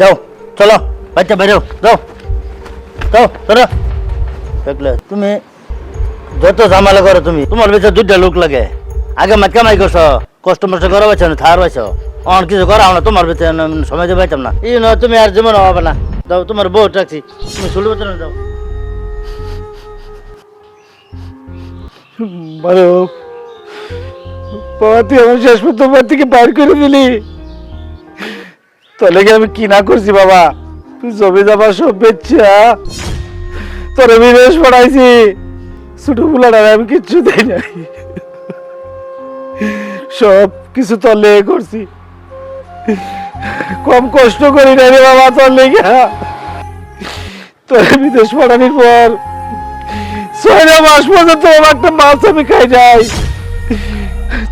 যাও চলো বাচ্চা বেরো যাও যাও চলো দেখলে তুমি যত ঝামেলা করো তুমি তোমার বেচা দুইটা লোক লাগে আগে মাত কামাই করছ কষ্ট মষ্ট করা না থার পাইছো অন কিছু করা না তোমার বেচা সময় দিয়ে পাইতাম না এই নয় তুমি আর যেমন হবে না যাও তোমার বউ রাখছি তুমি চলে বেতন যাও মানব বাবা তুই শেষ পর্যন্ত থেকে বাইর করে দিলি তাহলে কি আমি কি না করছি বাবা? তুই জমি জামা সব বেচছা তোর বিদেশ পড়াইছি ছোট ফুলাটা আমি কিচ্ছু দেই নাই। সব কিছু তোর লেগে করছি। কম কষ্ট করি না রে বাবা তোর লেগে। তোর বিদেশ পড়ানোর পর ছয়টা মাস পর্যন্ত একটা মাছ আমি খাই যাই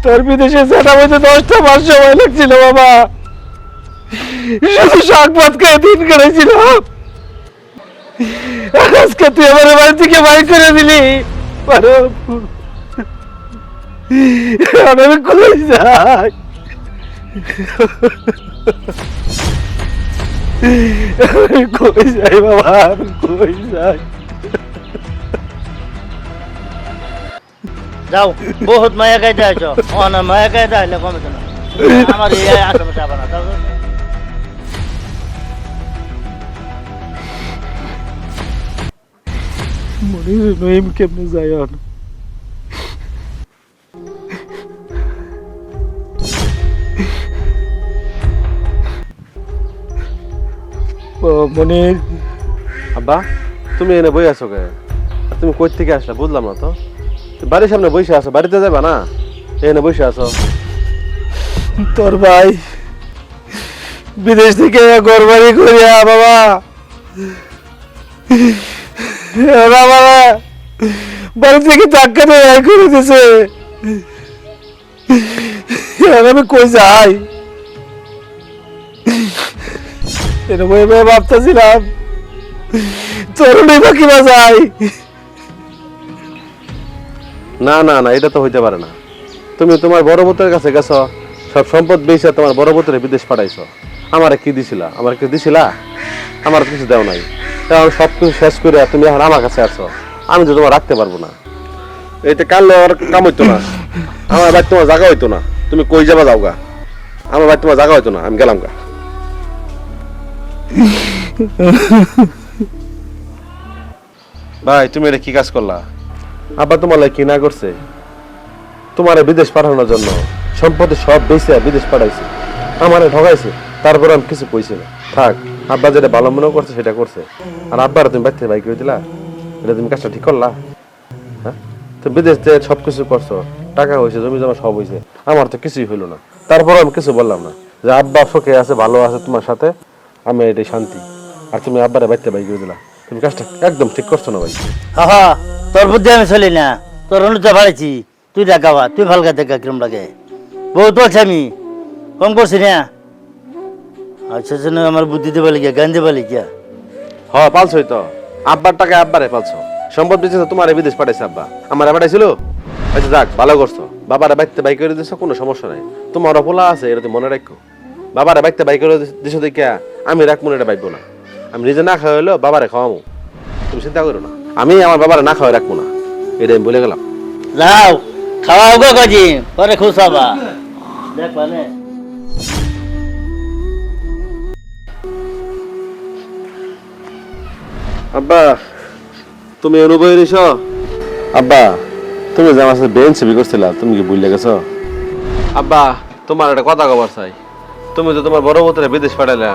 তোর বিদেশে সেটা বলতে দশটা মাস সময় লাগছিল বাবা। শুধু শাক ভাত দিন কেটেছিল। আজকে তুই আমার বাড়ি থেকে বাড়ি করে দিলি। আমি কই যাই? কই যাই বাবা? আমি কই যাই? যাও, বহুত মায়া খাইতে আছো। অন মায়া খাইতে আইলে কমে না। আমার এই আশেপাশে আবার না মনে নইম কেমনে যায় মনির আব্বা তুমি এনে বই আছো কে? আর তুমি কই থেকে আসলা বুঝলাম না তো। বাড়ির সামনে বসে আছো বাড়িতে যাবা না? এনে বসে আছো। তোর ভাই বিদেশ থেকে গরবারি করিয়া বাবা। এভাবে ভাবতেছিলাম। তরুণী বা যাই না না না, এটা তো হইতে পারে না। তুমি তোমার বড় বোতের কাছে গেছো, সব সম্পদ বেচে তোমার বড় বোতের বিদেশ পাঠাইছো। আমার কি দিছিলা? আমার কি দিছিলা? আমার কিছু দেও নাই। এখন সব কিছু শেষ করে তুমি এখন আমার কাছে আসো আমি তো তোমার রাখতে পারব না। এইটা কাল আর কাম হইতো না? আমার বাড়ি তোমার জায়গা হইতো না। তুমি কই যাবা যাও গা আমার বাড়ি তোমার জায়গা হইতো না। আমি গেলাম গা। ভাই তুমি এটা কি কাজ করলা? আব্বা তোমার কি না করছে। তোমার বিদেশ পাঠানোর জন্য সম্পত্তি সব বেঁচে বিদেশ পাঠাইছে। আমারে ঠকাইছে তারপর আমি কিছু কইছি না। থাক, আব্বা যেটা ভালো মনে করছে সেটা করছে। আর আব্বার তুমি বাইতে বাইক করে দিলা, এটা তুমি কাজটা ঠিক করলা। হ্যাঁ? তো বিদেশ যে সব কিছু করছ, টাকা হয়েছে, জমি জমা সব হয়েছে, আমার তো কিছুই হইল না। তারপর আমি কিছু বললাম না, যে আব্বা সুখে আছে, ভালো আছে তোমার সাথে, আমি এটাই শান্তি। আর তুমি আব্বারে বাইতে বাইক করে দিলা, তুমি কাজটা একদম ঠিক করছ না ভাই। আহা, তোর বুদ্ধি আমি চলি না, তোর অনুতে ভাড়াইছি তুই দেখাবা তুই ভালকা দেখা কিরম লাগে। বহু তো আছে আমি, কম করছি না। আচ্ছা জন্য আমার বুদ্ধি দেবা লিখিয়া জ্ঞান দেবা লিখিয়া হ পালছই তো। আব্বার টাকা আব্বারে পালছো। সম্পদ বেঁচে তোমার বিদেশ পাঠাইছে আব্বা। আমার পাঠাইছিল? আচ্ছা যাক ভালো করছ। বাবারে বাইতে বাই করে দিছো কোনো সমস্যা নাই। তোমার অপলা আছে এটা মনে রাখো। বাবারে বাইতে বাই করে দিছো দেখে আমি রাখ মনে এটা বাইবো না। আমি নিজে না খাওয়া হইল বাবারে খাওয়ামো। তুমি চিন্তা করো না। আমি আমার বাবারে না খাওয়াই রাখব না। এটা আমি বলে গেলাম। যাও খাওয়া গো কাজি পরে খুশ হবা। দেখবা নে। আব্বা তুমি অনুভব নিছ আব্বা তুমি যে আমার সাথে বেঞ্চ ছবি করছিলা তুমি কি ভুলে গেছো আব্বা তোমার একটা কথা কবার চাই। তুমি তো তোমার বড় বোতরে বিদেশ পাঠাইলা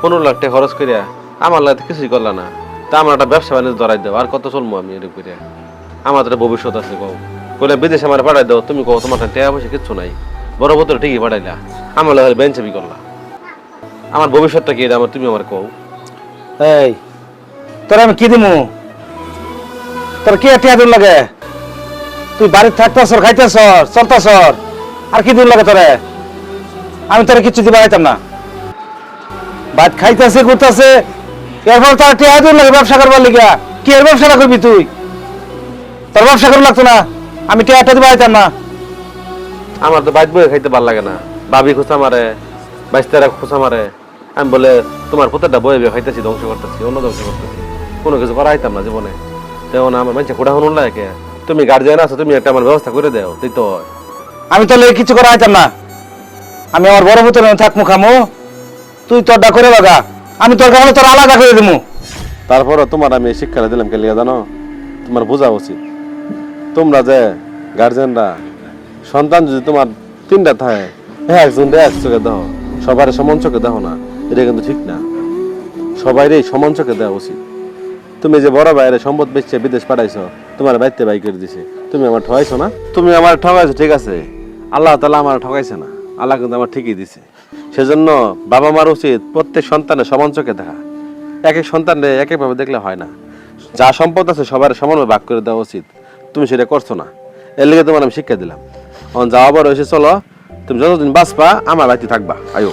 পনেরো লাখ টাকা খরচ করিয়া আমার লাগে কিছুই করলা না। তা আমার একটা ব্যবসা বাণিজ্য ধরাই দাও আর কত চলবো আমি এরকম করিয়া। আমার তো একটা ভবিষ্যৎ আছে কও। কইলে বিদেশ আমার পাঠাই দাও তুমি কও তোমার কাছে টাকা পয়সা কিচ্ছু নাই। বড় বোতরে ঠিকই পাঠাইলা আমার লাগে বেঞ্চ ছবি করলা। আমার ভবিষ্যৎটা কি এটা আমার তুমি আমার কও। এই তোর আমি কি দিমু? তোর কি টিয়া দিন লাগে? তুই বাড়িতে থাকতেছর, খাইতেছর, চলতেছর, আর কি দিন লাগে তোরে? আমি তোরে কিছু দিবা পাইতাম না। ভাত খাইতেছে, করতেছে, এরপর তোর টিয়া দিন লাগে ব্যবসা করবার লিগা। কি এর ব্যবসাটা করবি তুই? তোর ব্যবসা করব লাগতো না। আমি টিয়াটা দিবা পাইতাম না। আমার তো বাইক বয়ে খাইতে ভালো লাগে না। ভাবি খোঁচা মারে বাইস্তারা খোঁচা মারে আমি বলে, তোমার বয়ে বয়ে খাইতেছি, ধ্বংস করতেছি, অন্য ধ্বংস করতেছি। কোনো কিছু করা হইতাম না জীবনে। তেমন আমার মানুষে কোটা হনুন লাগে। তুমি গার্জিয়ান আছো তুমি একটা আমার ব্যবস্থা করে দাও তুই তো। আমি তাহলে কিছু করা হইতাম না। আমি আমার বড় পুত্র থাকমু খামু। তুই তোরটা করে লাগা আমি তোর কারণে তোর আলাদা করে দিমু। তারপরও তোমার আমি শিক্ষাটা দিলাম কে লিয়া জানো? তোমার বোঝা উচিত। তোমরা যে গার্জেনরা সন্তান যদি তোমার তিনটা থাকে হ্যাঁ একজন এক চোখে দাও সবার সমান চোখে দাও না এটা কিন্তু ঠিক না। সবাইরই সমান চোখে দেওয়া উচিত। তুমি যে বড় বাইরে সম্পদ বেচছে বিদেশ পাঠাইছো, তোমার বাইতে বাই করে দিছে। তুমি আমার ঠকাইছো না? তুমি আমার ঠকাইছো, ঠিক আছে। আল্লাহ তালা আমার ঠকাইছে না। আল্লাহ কিন্তু আমার ঠিকই দিছে। সেজন্য বাবা মার উচিত প্রত্যেক সন্তানের সমান চোখে দেখা। এক এক সন্তানরে এক একভাবে দেখলে হয় না। যা সম্পদ আছে সবার সমানভাবে ভাগ করে দেওয়া উচিত। তুমি সেটা করছ না। এর লেগে তোমার আমি শিক্ষা দিলাম। যাওয়া বড় হয়েছে, চলো। তুমি যতদিন বাঁচবা, আমার বাড়িতে থাকবা। আয়ো।